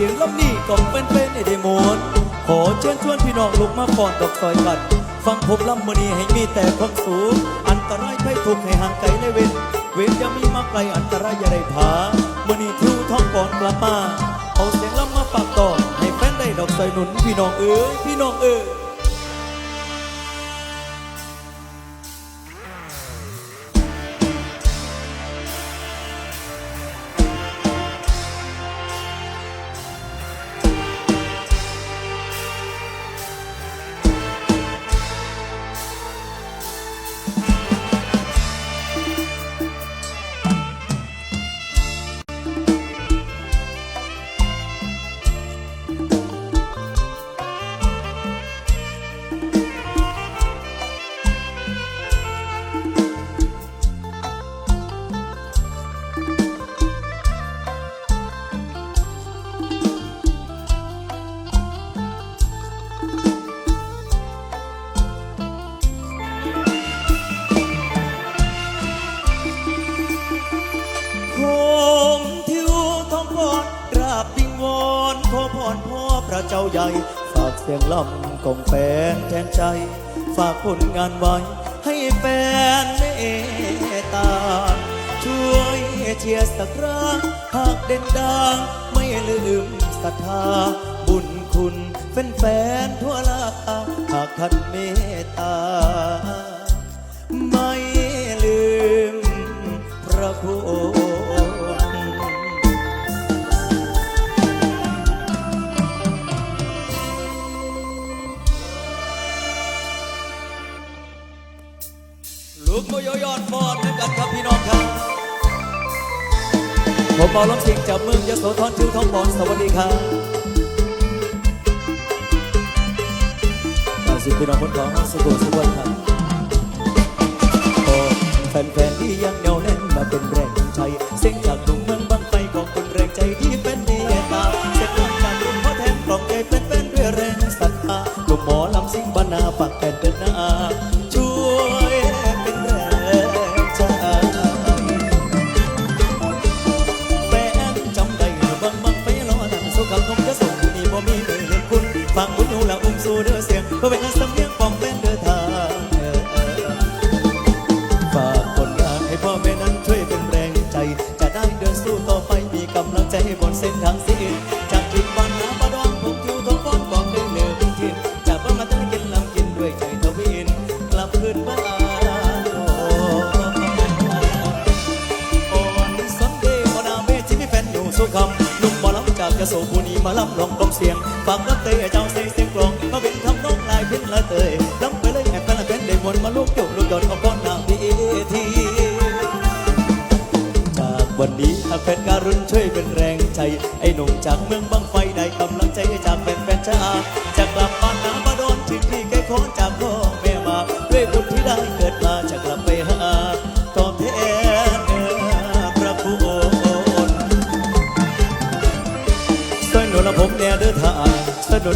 สียงลำนี้ก็เป็นเป็นให้ได้หมดขอเชิญชวนพี่น้องลุกมาฟ้อนดอกซอยกัน ฟังผมลำมือนี้ให้มีแต่ความสูงอันตรายภัยทุกให้ห่างไกลเลยเว้นเว้นจะมีมาไกลอันตรายอย่าได้ผามือนี้ทิวท้องก่อนกลับมาเอาเสียงลำมาฝากต่อให้แฟนได้ดอกซอยหนุนพี่น้องเอ้ยพี่น้องเอ้ยำกองแฟนแทนใจ ฝากผลงานไว้ ให้แฟนเมตตา ช่วยเชียร์สักครั้งหากเด่นดัง ไม่ลืมศรัทธา บุญคุณแฟนๆทั่วลาหากท่านเมตตา ไม่ลืมพระคุณ กโมโยยอดฟอนนะครับครับพี่น้องครับผมเปาล้อมสิงจากเมืองยโสธรทิวทองบอนสวัสดีครับกาสิพี่น้องคนของสุโขสุวรรณครับโอ้แฟนๆที่ยังเหนียวแน่นมาเป็นแรงใจเสียงจากหนุ่มเมืองบางไฟของคนแรงใจที่เป็น อนั่งสุขังคมจะส่งนี่บ่มีเคยเห็นคุณฟังคุณหูแล้วอุ้มสู่เด้อเสียงเพื่อเป็น เตยเจ้าเสียงเสียงกลองมาเป็นทำน้องลายพินละเตยลำไปเลยแอบแฟนละเป็นได้มวนมาลูกโยกลูกยอดเอาก้อนหน้าพีทีจากวันนี้หากแฟนการุณช่วยเป็นแรงใจไอ้หนุ่มจากเมืองบางไฟ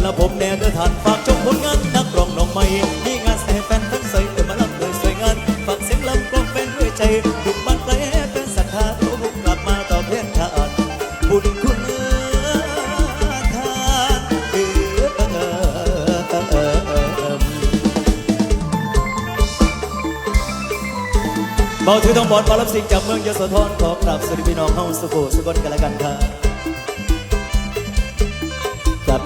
ละผมแน่เด้อทานฝากชมผลงานนักร้องน้องใหม่มีงานแสแฟนทั้งใส่เดินมาลำเลยสวยงานฝากเสียงลำกลองเป็นด้วยใจดุบ้านไกลเป็นศรัทธาโอ้บุกกลับมาตอบแทนทานบุญคุณทานเออเออเออเบาถือทองบอลบอลรับสิ่งจากเมืองยโสธรขอกราบสวัสดีพี่น้องเฮาสุโขสุขนกันละกันครับ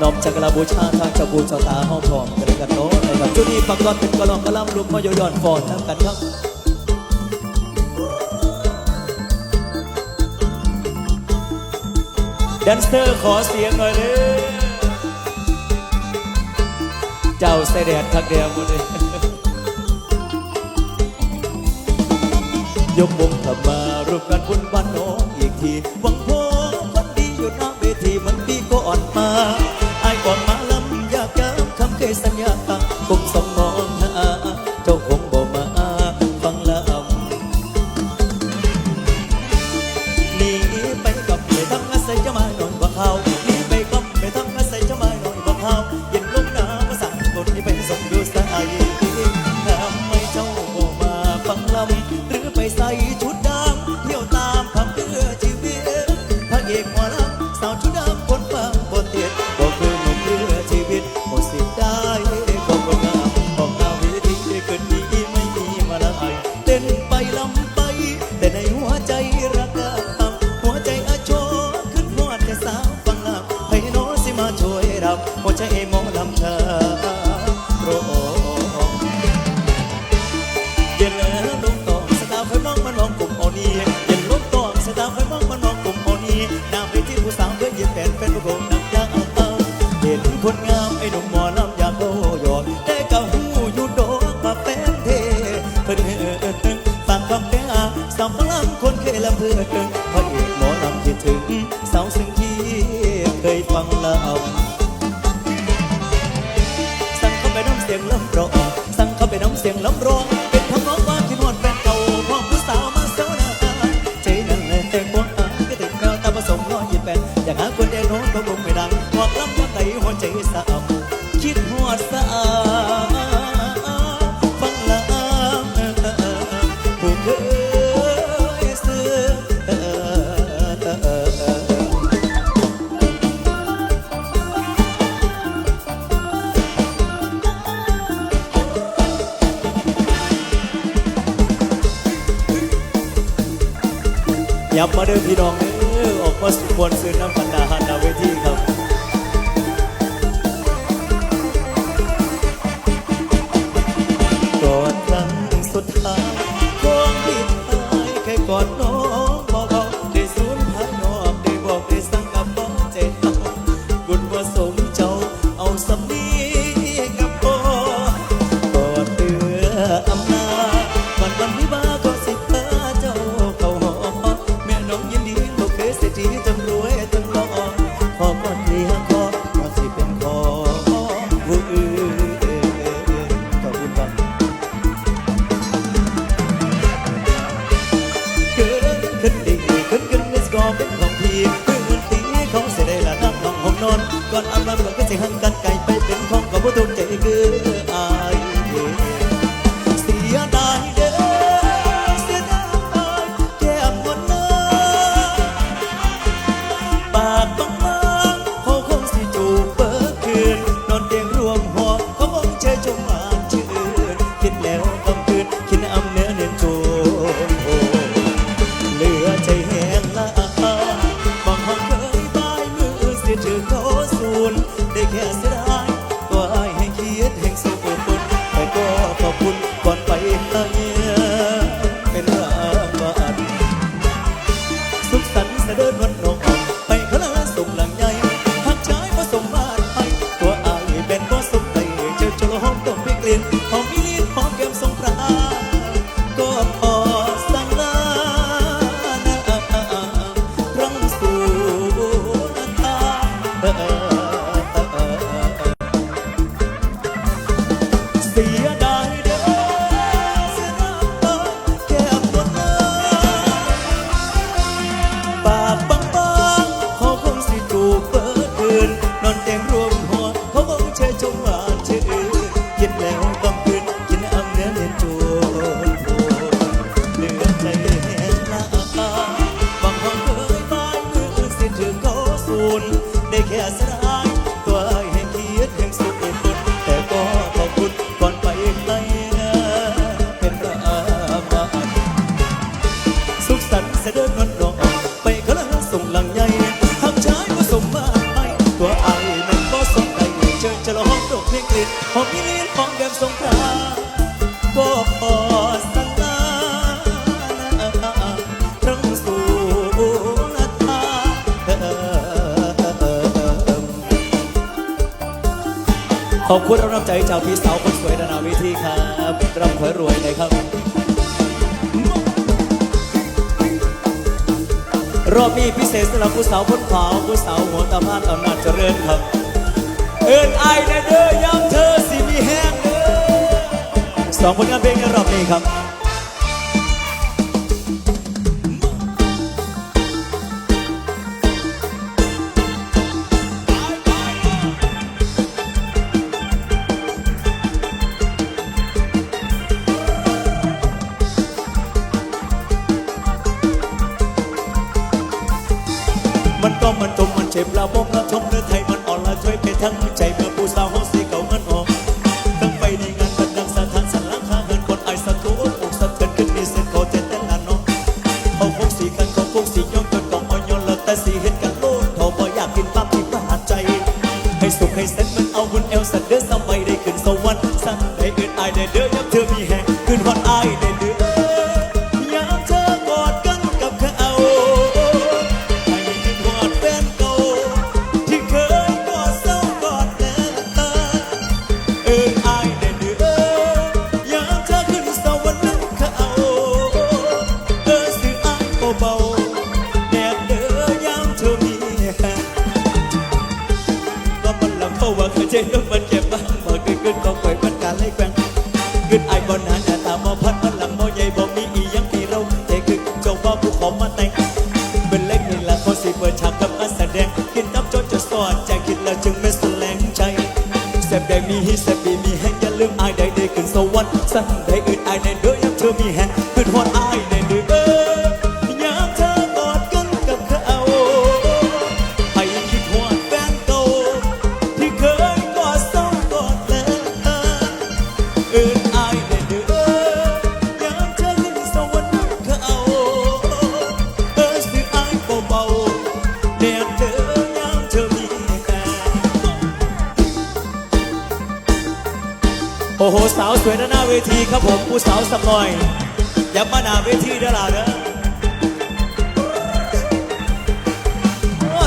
น้อมจักราบูชาทางเจ้าบูเจ้าตาห้องทองกันเลยกันโน้นะครับจุดนี้ปักตอนเป็นกระลองกระลำลุกมาโยยอนฟอนทั้งกันครับแดนเซอร์ขอเสียงหน่อยเลยเจ้าเสด็จทักเดียวมดเลยยกวงขับมารวมกันบนบ้านน้องอีกทีหวังพ phật อย่ามาเดินพี่ดองเออออกมาสุควรซื้อน้ำกันดา บ่ต้องใจเกินอายเด้ ยชาวพี่สาวคนสวยนนาวิธีครับร่ำขวยรวยเลยครับ รอบนี้พิเศษสำหรับผู้สาวพ้นขาวผู้สาวหัวตาพานอำนาจเจริญครับ เอิญไอเด้อย้ำเธอสิมีแห้งเด้อสองผลงานเพลงในรอบนี้ครับ มันก็มันตมมันเจ็บราบบราชมเนื้อไทยมันอ่อนละช่วยไปทั้งใจเมื่อผู้สาว step by me, he step by me, hey, you lose, I die, they can so one, Sunday, I die, do you to me, hand. โอ้โหสาวสวยหน้าเวทีครับผมผู้สาวสักหน่อยอย่ามาหน้าเวทีเด้อล่ะเด้อ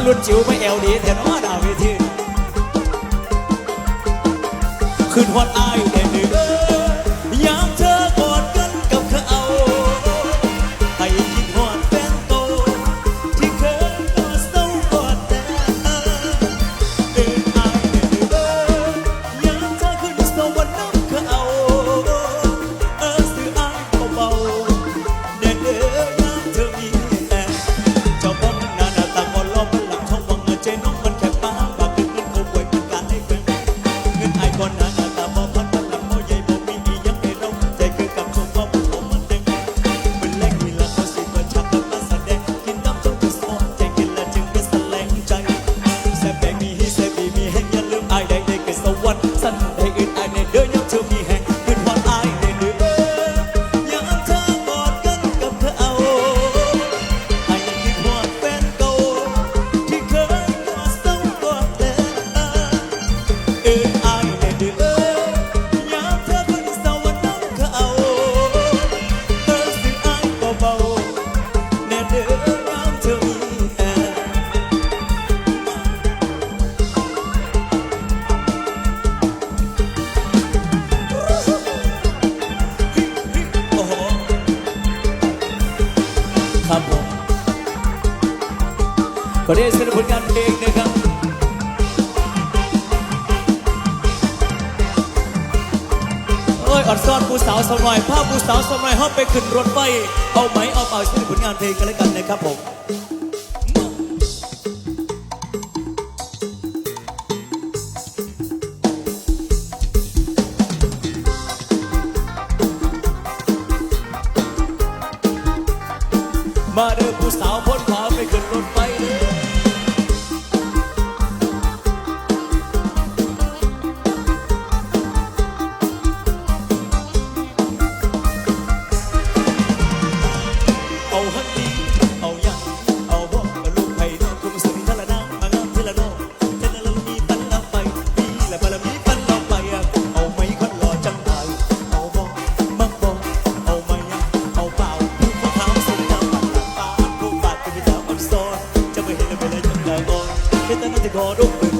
รุ่นจิ๋วไม่แอลดีแต่น้อหน้าเวทีขึ้นฮอตไอเด่นหนึ่ง ครับผมขอได้สนับสนุนกานเพลงนะครับเอ้ยอดซอนผู้สาวสมัยภาพผู้สาวสมัยฮอบไปขึ้นรถไฟเอาไหมเอาเปล่าช่วยผลงานเพลงกันแล้วกันนะครับผม เป็นแต่นาจะกอดก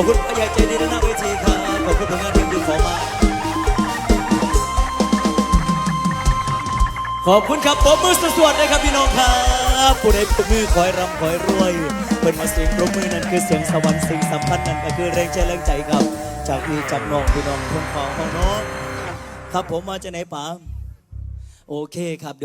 ขอบคุณพ่อใหญ่ใจดีและหน้าเวทีค่ะขอบคุณผลงานทีมงดีของมาขอบคุณครับผมมือสวดนะครับพี่น้องครับผู้ใดปบมือคอยรำคอยรวยเป็นมาเสียงปบมือนั่นคือเสียงสวรรค์สิ่งสำคัญนั่นก็คือแรงใจแรงใจครับ จากพี่จากน้องพี่น้องคนของของน้องครับผมมาจะไหนป๋าโอเคครับ